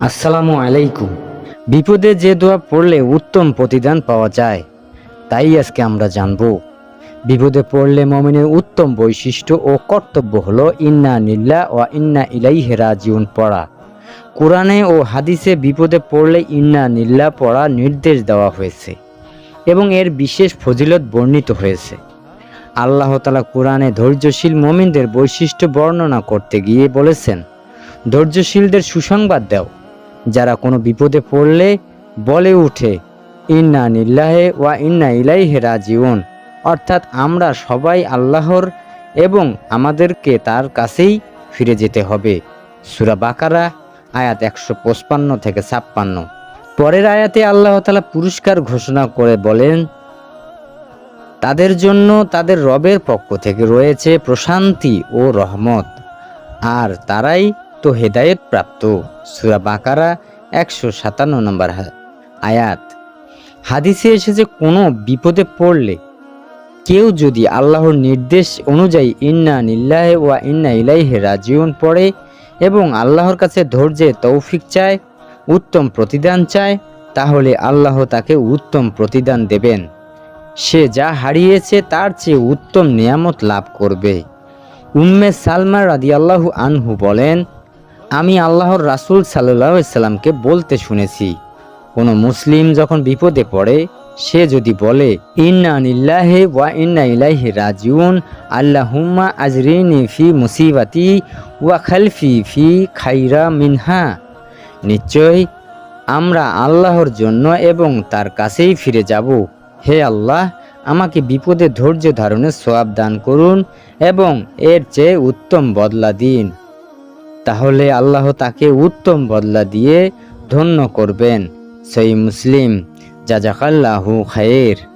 আসসালামু আলাইকুম। বিপদে যে দোয়া পড়লে উত্তম প্রতিদান পাওয়া যায়, তাই আজকে আমরা জানব, বিপদে পড়লে মমিনের উত্তম বৈশিষ্ট্য ও কর্তব্য হল ইন্না নিল্লা ও ইন্না ইলাইহে রাজিউন পড়া। কোরআনে ও হাদিসে বিপদে পড়লে ইন্না নিল্লা পড়া নির্দেশ দেওয়া হয়েছে এবং এর বিশেষ ফজিলত বর্ণিত হয়েছে। আল্লাহ তালা কোরআনে ধৈর্যশীল মমিনদের বৈশিষ্ট্য বর্ণনা করতে গিয়ে বলেছেন, ধৈর্যশীলদের সুসংবাদ দাও। যারা কোনো বিপদে পড়লে বলে উঠে, ইন্না নিল্লাহে ওয়া ইন্না ইলাইহে রাজিউন। অর্থাৎ আমরা সবাই আল্লাহর এবং আমাদেরকে তার কাছেই ফিরে যেতে হবে। সুরা বাকারা, আয়াত একশো পঁচপান্ন থেকে ছাপ্পান্ন। পরের আয়াতে আল্লাহ তালা পুরস্কার ঘোষণা করে বলেন, তাদের জন্য তাদের রবের পক্ষ থেকে রয়েছে প্রশান্তি ও রহমত। আর তারাই তো হেদায়েত প্রাপ্ত সুরা বাকারা একশো সাতান্ন নম্বর আয়াত। হাদিসে এসেছে কোনো বিপদে পড়লে কেউ যদি আল্লাহর নির্দেশ অনুযায়ী ইন্না নিল্লাহে ওয়া ইন্না ইলাইহে রাজিউন পড়ে এবং আল্লাহর কাছে ধৈর্যে তৌফিক চায়, উত্তম প্রতিদান চায়, তাহলে আল্লাহ তাকে উত্তম প্রতিদান দেবেন। সে যা হারিয়েছে তার চেয়ে উত্তম নিয়ামত লাভ করবে। উম্মে সালমা রাদিয়াল্লাহু আনহু বলেন আমি আল্লাহর রাসূল সাল্লাল্লাহু আলাইহি সাল্লামকে বলতে শুনেছি, কোনো মুসলিম যখন বিপদে পড়ে, সে যদি বলে, ইন্না নিল্লাহে ওয়া ইন্না ইলাইহি রাজিউন, আল্লাহুম্মা আজরিনি ফি মুসিবাতি ওয়া খালফি ফি খাইরা মিনহা। নিশ্চয় আমরা আল্লাহর জন্য এবং তার কাছেই ফিরে যাব। হে আল্লাহ, আমাকে বিপদে ধৈর্য ধারণের সোয়াব দান করুন এবং এর চেয়ে উত্তম বদলা দিন। তাহলে আল্লাহ তাকে উত্তম বদলা দিয়ে ধন্য করবেন। সেই মুসলিম। জাজাকাল্লাহু খায়ের।